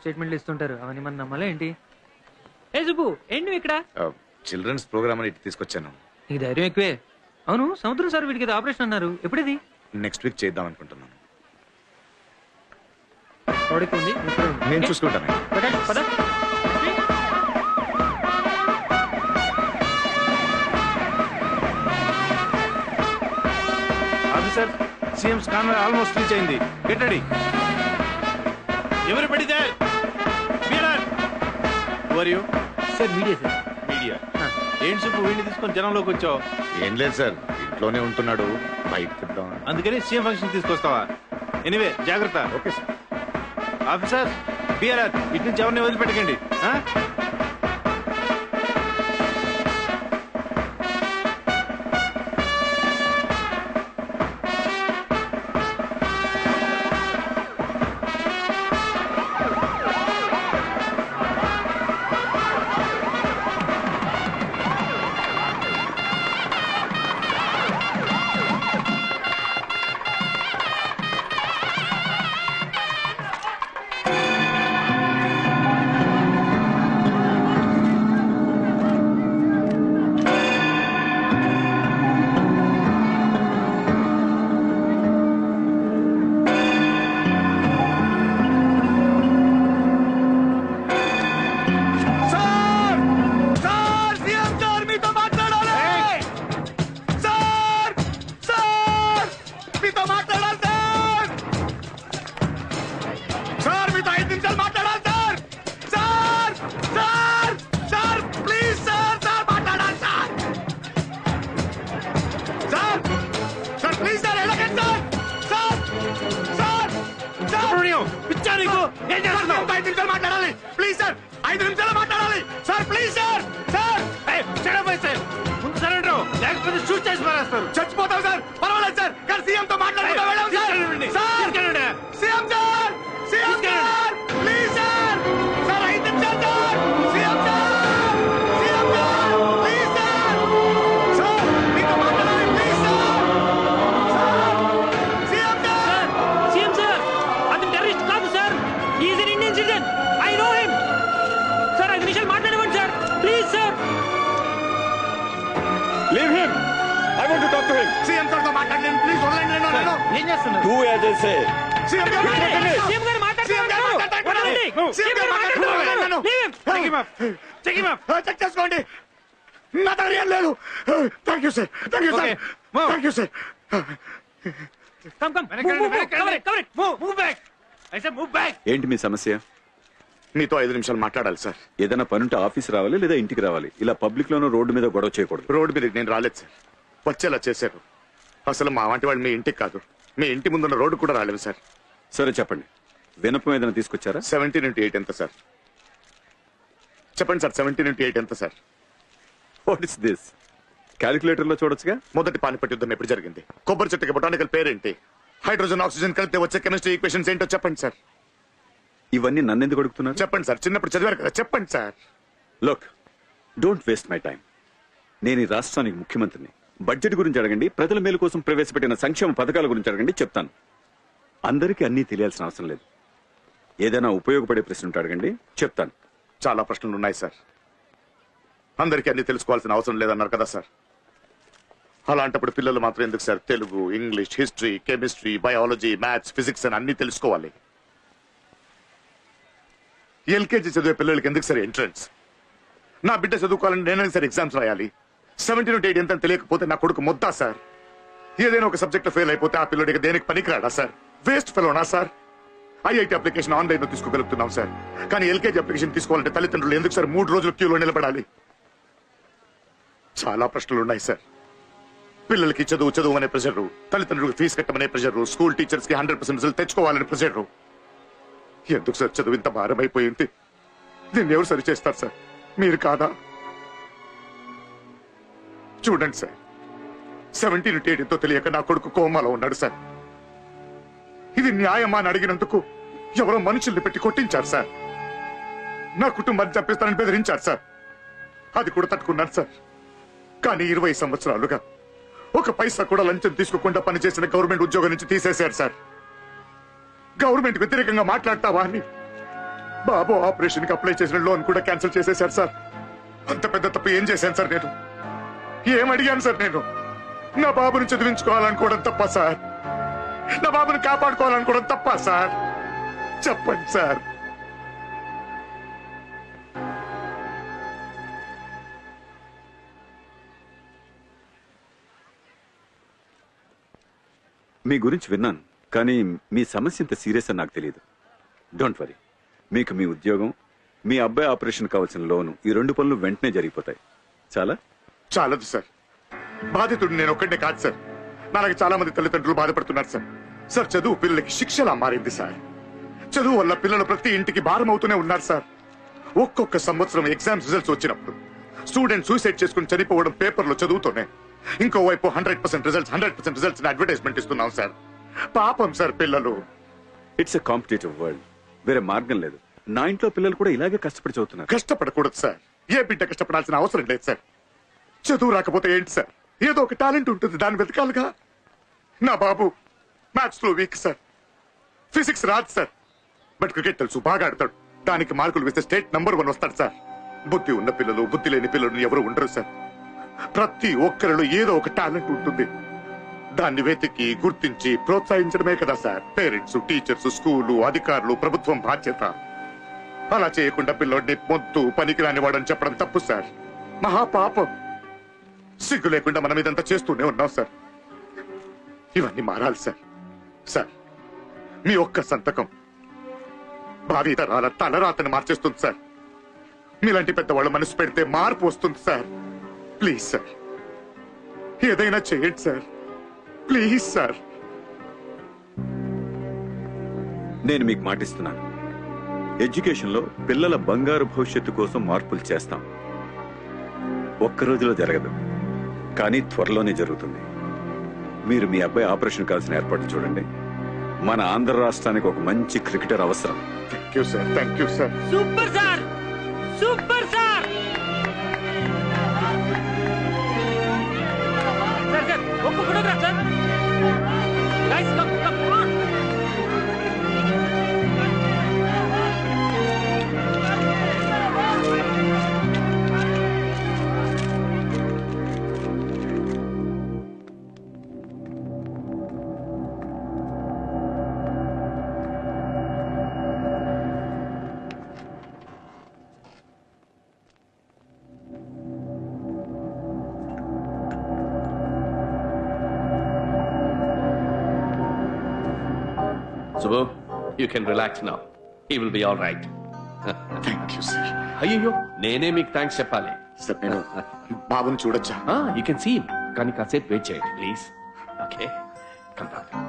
స్టేట్మెంట్లు ఇస్తుంటారు. అవన్నీ మనం నమ్మాలా ఏంటి? ఏ సుబ్బు ఏంటి నువ్వు ఇక్కడ? చిల్డ్రన్స్ ప్రోగ్రామ్ అని ఇటు తీసుకొచ్చాను. నీకు ధైర్యం ఎక్కువే. అవును సముద్రం సార్ వీడికి ఏదో ఆపరేషన్ అన్నారు. ఎప్పుడది? నెక్స్ట్ వీక్ చేద్దాం అనుకుంటున్నాను. నేను? చూసుకుంటాను. పద. Officer CM scanner almost reach అయింది. గెట్ రెడీ ఎవరు పడితే? You sir media sir. Media. ఏంటి సుబ్బు వీడిని తీసుకొని జనంలోకి వచ్చావు? ఏం లేదు సార్ ఇంట్లోనే ఉంటున్నాడు బయట తిద్దాం అందుకని సీఎం ఫంక్షన్ తీసుకొస్తావా? ఎనివే జాగ్రత్త. Okay sir. Officer B R ఇటు నుంచి ఎవరిని వదిలిపెట్టకండి. సుబ్రహ్మణ్యం, పిచ్చా నీకు? ఏం చేస్తున్నావు? ఏయ్, shut up, I said. ముందు surrender అవ్వు, లేకపోతే shoot చేసి పారేస్తారు. చచ్చిపోతాం సార్ పర్వాలేదు చెక్ చేసుకోండి. నా దగ్గర ఏం లేదు. Thank you sir thank you sir. Thank you sir. ఏంటి మీ సమస్య? మీతో ఐదు నిమిషాలు మాట్లాడాలి సార్ ఏదైనా పనుంటే ఆఫీస్ రావాలి లేదా ఇంటికి రావాలి? ఇలా పబ్లిక్ లోనో రోడ్డు మీద గొడవ చేయకూడదు. రోడ్డు మీద నేను రాలేదు సార్ వచ్చేలా చేశారు. అసలు మా వంటి వాళ్ళు మీ ఇంటికి కాదు. మీ ఇంటి ముందున్న రోడ్డు కూడా రాలేదు సార్ సరే చెప్పండి. వినపం ఏదైనా తీసుకొచ్చారా? సెవెంటీన్ ఇంటూ ఎయిట్ ఎంత సార్? చెప్పండి సార్ సెవెంటీన్ ఇంటూ ఎయిట్ ఎంత సార్? వాట్ ఇస్ దిస్ క్యాలిక్యులేటర్లో చూడొచ్చుగా? మొదటి పానిపట్టి యుద్ధం ఎప్పుడు జరిగింది? కొబ్బరి చెట్టుకి బొటానికల్ పేరేంటి? హైడ్రోజన్ ఆక్సిజన్ కలిపితే వచ్చే కెమిస్ట్రీ ఈక్వేషన్స్ ఏంటో చెప్పండి సార్. ఇవన్నీ నన్ను ఎందుకు అడుగుతున్నారు? చెప్పండి సార్. చిన్నప్పుడు చదివారు కదా. చెప్పండి sir. Look don't waste my time నేను ఈ రాష్ట్రానికి ముఖ్యమంత్రిని. బడ్జెట్ గురించి అడగండి ప్రజల మేలు కోసం ప్రవేశపెట్టిన సంక్షేమ పథకాల గురించి అడగండి చెప్తాను. అందరికీ అన్నీ తెలియాల్సిన అవసరం లేదు. ఏదైనా ఉపయోగపడే ప్రశ్న ఉంటే అడగండి. చెప్తాను. చాలా ప్రశ్నలు ఉన్నాయి సార్. అందరికీ అన్ని తెలుసుకోవాల్సిన అవసరం లేదన్నారు కదా సార్. అలాంటప్పుడు పిల్లలు మాత్రం ఎందుకు sir? Telugu English history chemistry biology maths physics అని అన్ని తెలుసుకోవాలి. ఎల్కేజీ చదివే పిల్లలకి ఎందుకు సార్ ఎంట్రన్స్? నా బిడ్డ చదువుకోవాలని నేనే సార్ ఎగ్జామ్స్ రాయాలి. సెవెంటీన్ ఎయిట్ ఎంత తెలియకపోతే నా కొడుకు మొద్దా సార్? ఏదైనా ఒక సబ్జెక్ట్ ఫెయిల్ అయిపోతే ఆ పిల్లడికి దేనికి పనికిరాడా సార్? వేస్ట్ ఫెలోనా సార్? ఐఐటి అప్లికేషన్ ఆన్లైన్లో తీసుకోగలుగుతున్నాం సార్. కానీ ఎల్కేజీ అప్లికేషన్ తీసుకోవాలంటే తల్లిదండ్రులు ఎందుకు సార్ మూడు రోజులు క్యూలో నిలబడాలి? చాలా ప్రశ్నలు ఉన్నాయి సార్. పిల్లలకి చదువు చదువు అనే ప్రెషర్ తల్లిదండ్రులకు ఫీజు కట్టమనే ప్రెషర్ స్కూల్ టీచర్స్కి హండ్రెడ్ పర్సెంట్ రిజల్ట్ తెచ్చుకోవాలనే ప్రెషర్ ఎందుకు సార్ చదువు ఇంత భారం అయిపోయింది దీన్ని ఎవరు సరి చేస్తారు సార్? మీరు కాదా? చూడండి సార్. సెవెంటీన్ ఎంతో తెలియక నా కొడుకు కోమాలో ఉన్నాడు సార్. ఇది న్యాయమా అని అడిగినందుకు ఎవరో మనుషుల్ని పెట్టి కొట్టించారు సార్. నా కుటుంబాన్ని చంపిస్తానని బెదిరించారు సార్. అది కూడా తట్టుకున్నాను సార్. కానీ ఇరవై సంవత్సరాలుగా ఒక పైసా కూడా లంచం తీసుకోకుండా పనిచేసిన గవర్నమెంట్ ఉద్యోగం నుంచి తీసేశారు సార్. గవర్నమెంట్ వ్యతిరేకంగా మాట్లాడతావా అని బాబు ఆపరేషన్కి అప్లై చేసిన లోన్ కూడా క్యాన్సిల్ చేసేశారు సార్. అంత పెద్ద తప్పు ఏం చేశాను సార్ నేను? ఏం అడిగాను సార్ నేను? నా బాబుని చదివించుకోవాలనుకోవడం తప్ప సార్. నా బాబుని కాపాడుకోవాలనుకోవడం తప్ప సార్. చెప్పండి సార్. మీ గురించి విన్నాను కానీ మీ సమస్య ఇంత సీరియస్ అని నాకు తెలియదు. డోంట్ వరీ మీకు మీ ఉద్యోగం మీ అబ్బాయి ఆపరేషన్ కావాల్సిన లోను ఈ రెండు పనులు వెంటనే జరిగిపోతాయి. చాలా? చాలదు సార్. బాధితుడు నేను ఒక్కడే కాదు సార్. నాలాగే చాలా మంది తల్లిదండ్రులు బాధపడుతున్నారు సార్. సార్ చదువు పిల్లలకి శిక్షలా మారింది సార్. చదువు వల్ల పిల్లలు ప్రతి ఇంటికి భారం అవుతూనే ఉన్నారు సార్. ఒక్కొక్క సంవత్సరం ఎగ్జామ్స్ రిజల్ట్స్ వచ్చినప్పుడు స్టూడెంట్ సూసైడ్ చేసుకుని చనిపోవడం పేపర్లో చదువుతూనే ఇంకోవైపు hundred percent results hundred percent results advertisement ఇస్తున్నాం సార్. పాపం సార్ పిల్లలు. ఇట్స్ ఎ కాంపిటేటివ్ వరల్డ్ వేరే మార్గం లేదు. నా ఇంట్లో పిల్లలు కూడా ఇలాగే కష్టపడి చదువుతున్నారు. కష్టపడకూడదు సార్. ఏ బిడ్డ కష్టపడాల్సిన అవసరం లేదు సార్. చదువు రాకపోతే ఏంటి సార్? ఏదో ఒక టాలెంట్ ఉంటుంది దాన్ని వెతకాలిగా. నా బాబు మ్యాథ్స్లో వీక్ సార్ ఫిజిక్స్ రాదు సార్ బట్ క్రికెట్ తెలుసు బాగా ఆడతాడు. దానికి మార్కులు వేస్తే స్టేట్ నంబర్ వన్ వస్తాడు సార్ బుద్ధి ఉన్న పిల్లలు బుద్ధి లేని పిల్లలు ఎవరు ఉండరు సార్ ప్రతి ఒక్కరిలో ఏదో ఒక టాలెంట్ ఉంటుంది. దాన్ని వెతికి గుర్తించి ప్రోత్సహించడమే కదా సార్ పేరెంట్స్ టీచర్స్ స్కూలు అధికారులు ప్రభుత్వం బాధ్యత. అలా చేయకుండా పిల్లోడిని మొద్దు పనికిరాని వాడని చెప్పడం తప్పు సార్ మహాపాపం. సిగ్గు లేకుండా మనం ఇదంతా చేస్తూనే ఉన్నాం సార్ ఇవన్నీ మారాలి సార్ సార్ మీ ఒక్క సంతకం. భావి తరాల తలరాతను మార్చేస్తుంది సార్. మీలాంటి పెద్దవాళ్ళు మనసు పెడితే మార్పు వస్తుంది సార్. Please sir. ఏదైనా చేయండి సార్. Please sir. నేను మీకు మాటిస్తున్నాను. ఎడ్యుకేషన్లో పిల్లల బంగారు భవిష్యత్తు కోసం మార్పులు చేస్తాం. ఒక్క రోజులో జరగదు. కానీ త్వరలోనే జరుగుతుంది. మీరు మీ అబ్బాయి ఆపరేషన్ కావాల్సిన ఏర్పాట్లు చూడండి. మన ఆంధ్ర రాష్ట్రానికి ఒక మంచి క్రికెటర్ అవసరం. Thank you sir thank you sir super sir Subbu, you can relax now. He will be all right. Thank you sir అయ్యో నేనే మీకు థ్యాంక్స్ చెప్పాలి. సార్ నేను బాబుని చూడొచ్చా? యూ కెన్ సీ కానీ కాసేపు వెయిట్ చేయండి please okay come thank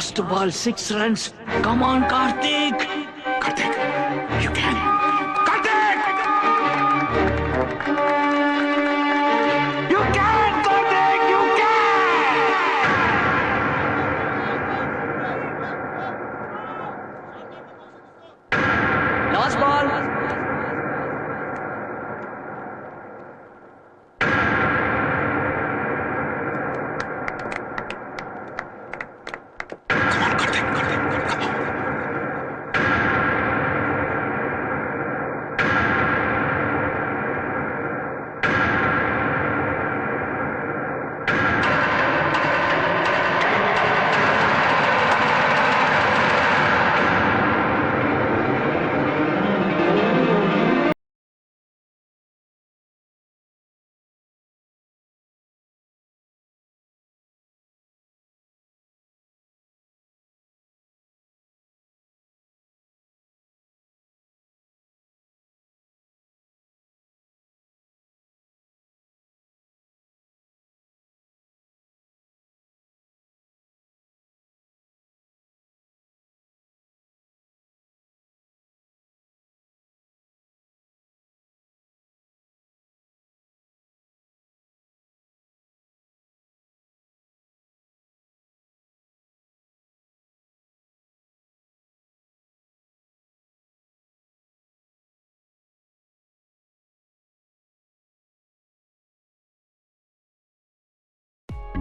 Last ball, six runs. Come on, Karthik.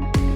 Bye.